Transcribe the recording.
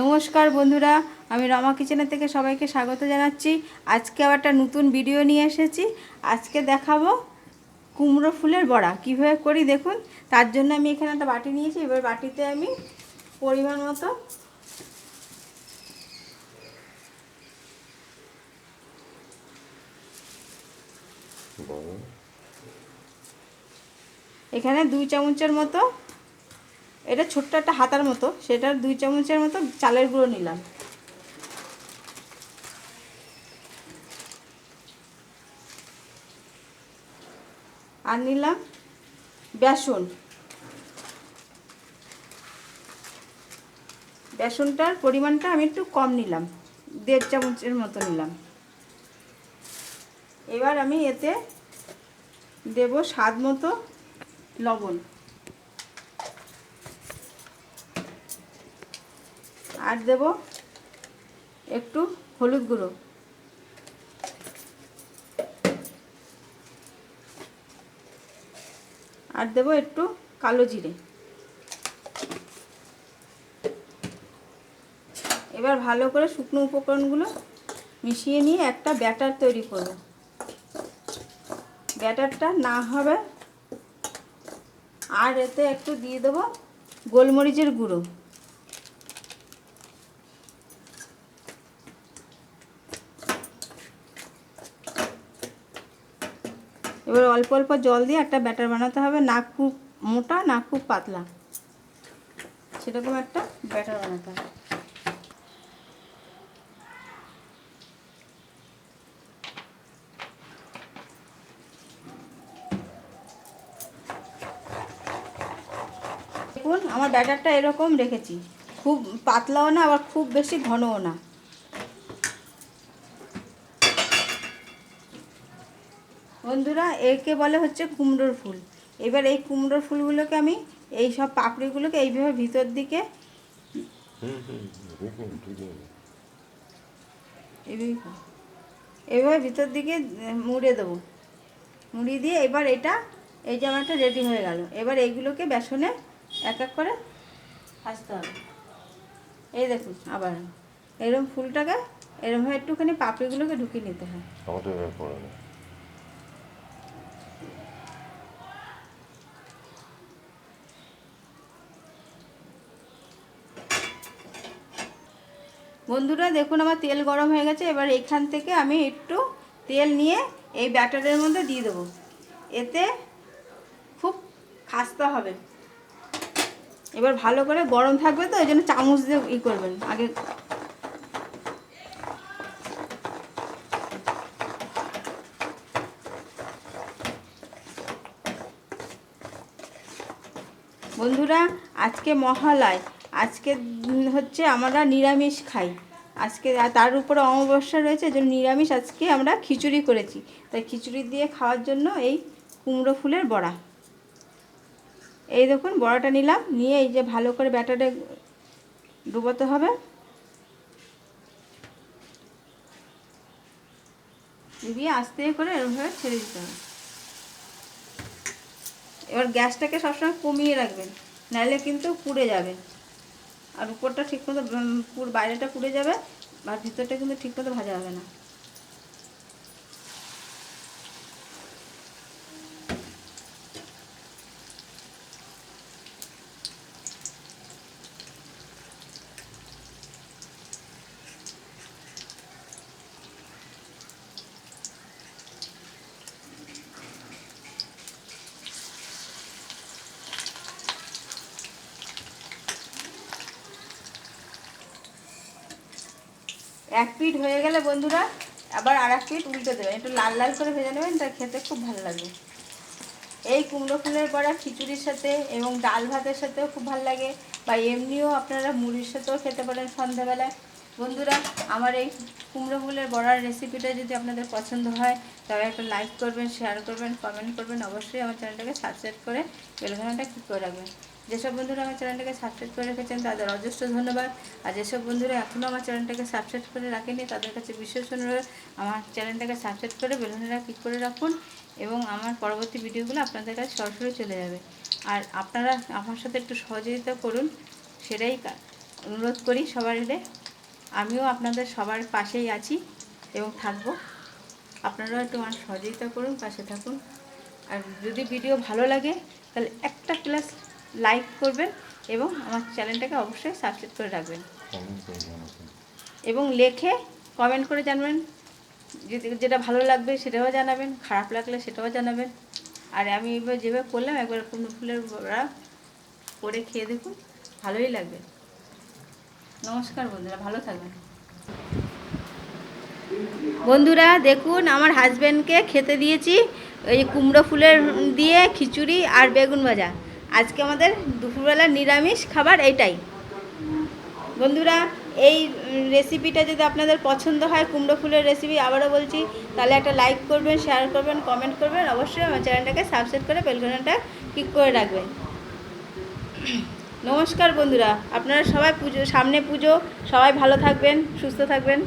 নমস্কার বন্ধুরা আমি রমা কিচেনের থেকে সবাইকে স্বাগত জানাচ্ছি। আজকে আবার একটা নতুন ভিডিও নিয়ে এসেছি। আজকে দেখাবো কুমড়ো ফুলের বড়া। কীভাবে করি দেখুন? তার জন্য আমি এখানে একটা বাটি নিয়েছি। এবার বাটিতে আমি পরিমাণ মতো এখানে দুই চামচের মতো এটা ছোট্ট একটা হাতার মতো সেটার দুই চামচের মতো চালের গুঁড়ো নিলাম। আর নিলাম বেসন। বেসনটার পরিমাণটা আমি একটু কম নিলাম, দেড় চামচের মতো নিলাম। এবার আমি এতে দেব স্বাদ মতো লবণ। আর দেব একটু হলুদ গুঁড়ো। আর দেব একটু কালো জিরে। এবার ভালো করে শুকনো উপকরণগুলো মিশিয়ে নিয়ে একটা ব্যাটার তৈরি করব। ব্যাটারটা না হবে, আর এতে একটু দিয়ে দেবো গোলমরিচের গুঁড়ো। এবার অল্প অল্প জল দিয়ে একটা ব্যাটার বানাতে হবে না খুব মোটা না খুব পাতলা। সেরকম একটা ব্যাটার বানাতে হবে। দেখুন, আমার ব্যাটারটা এরকম রেখেছি। খুব পাতলাও না, আবার খুব বেশি ঘনও না। বন্ধুরা একে বলে হচ্ছে কুমড়োর ফুল। এবার এই কুমড়োর ফুলগুলোকে আমি এই সব পাপড়িগুলোকে এইভাবে ভিতর দিকে এইভাবে ভিতর দিকে মুড়ে দেবো। মুড়িয়ে দিয়ে এবার এটা এই যে জামাটা রেডি হয়ে গেল। এবার এইগুলোকে বেসনে এক এক করে আসতে হবে। এই দেখুন আবার এরকম ফুলটাকে এরকমভাবে একটুখানি পাপড়িগুলোকে ঢুকিয়ে নিতে হয় আমাদের এভাবে করে না বন্ধুরা, দেখুন আমার তেল গরম হয়ে গেছে। এবার এখান থেকে আমি একটু তেল নিয়ে এই ব্যাটারের মধ্যে দিয়ে দেবো। এতে খুব খাস্তা হবে। এবার ভালো করে গরম থাকবে তো ওই জন্য চামচ দিয়ে ই করবেন। আগে বন্ধুরা, আজকে মহালয়। আজকে হচ্ছে আমরা নিরামিষ খাই। আজকে তার উপরে অমাবস্যা রয়েছে জন্য নিরামিষ আজকে আমরা খিচুড়ি করেছি। তাই খিচুড়ি দিয়ে খাওয়ার জন্য এই কুমড়ো ফুলের বড়া। এই দেখুন, বড়াটা নিলাম, নিয়ে এই যে ভালো করে ব্যাটারে ডুবোতে হবে। দিয়ে আস্তে করে এরকমভাবে ছেড়ে দিতে হবে। এবার গ্যাসটাকে সবসময় কমিয়ে রাখবেন, নাহলে কিন্তু পুড়ে যাবে। আর উপরটা ঠিক মতো পুর বাইরেটা পুড়ে যাবে, আর ভিতরটা কিন্তু ঠিক মতো ভাজা হবে না। এক পিঠ হয়ে গেলে বন্ধুরা, আবার আর এক পিঠ উল্টে দেবেন। একটু লাল লাল করে ভেজে নেবেন তা খেতে খুব ভালো লাগবে এই কুমড়ো ফুলের বড়া খিচুড়ির সাথে এবং ডাল ভাতের সাথেও খুব ভালো লাগে, বা এমনিও আপনারা মুড়ির সাথেও খেতে পারেন সন্ধ্যাবেলায় বন্ধুরা, আমার এই কুমড়ো ফুলের বড়ার রেসিপিটা যদি আপনাদের পছন্দ হয় তবে একটা লাইক করবেন শেয়ার করবেন কমেন্ট করবেন। অবশ্যই আমার চ্যানেলটাকে সাবস্ক্রাইব করে বেলঘানাটা ক্লিক করে রাখবেন। যেসব বন্ধুরা আমার চ্যানেলটাকে সাবস্ক্রাইব করে রেখেছেন তাদের অজস্র ধন্যবাদ। আর যেসব বন্ধুরা এখনও আমার চ্যানেলটাকে সাবস্ক্রাইব করে রাখেনি, তাদের কাছে বিশেষ অনুরোধ, আমার চ্যানেলটাকে সাবস্ক্রাইব করে বেলুনেরা ক্লিক করে রাখুন এবং আমার পরবর্তী ভিডিওগুলো আপনাদের কাছে সরাসরি চলে যাবে। আর আপনারা আমার সাথে একটু সহযোগিতা করুন, সেটাই অনুরোধ করি সবার আমিও আপনাদের সবার পাশেই আছি এবং থাকব। আপনারাও একটু আমার সহযোগিতা করুন, পাশে থাকুন। আর যদি ভিডিও ভালো লাগে, তাহলে একটা প্লাস লাইক করবেন এবং আমার চ্যানেলটাকে অবশ্যই সাবস্ক্রাইব করে রাখবেন। এবং লেখে কমেন্ট করে জানবেন। যেটা ভালো লাগবে সেটাও জানাবেন খারাপ লাগলে সেটাও জানাবেন। আর আমি এবার যেভাবে করলাম একবার কুমড়ো ফুলের বড়া করে খেয়ে দেখুন ভালোই লাগবে। নমস্কার বন্ধুরা ভালো থাকবেন। বন্ধুরা দেখুন আমার হাজব্যান্ডকে খেতে দিয়েছি ওই কুমড়ো ফুলের দিয়ে খিচুড়ি আর বেগুন ভাজা। আজকে আমাদের দুপুরবেলা নিরামিষ খাবার এইটাই। বন্ধুরা, এই রেসিপিটা যদি আপনাদের পছন্দ হয়, কুমড়ো ফুলের রেসিপি আবারও বলছি, তাহলে একটা লাইক করবেন শেয়ার করবেন কমেন্ট করবেন, অবশ্যই আমার চ্যানেলটাকে সাবস্ক্রাইব করে বেলকনটা ক্লিক করে রাখবেন। নমস্কার বন্ধুরা, আপনারা সবাই পুজো, সামনে পুজো, সবাই ভালো থাকবেন, সুস্থ থাকবেন।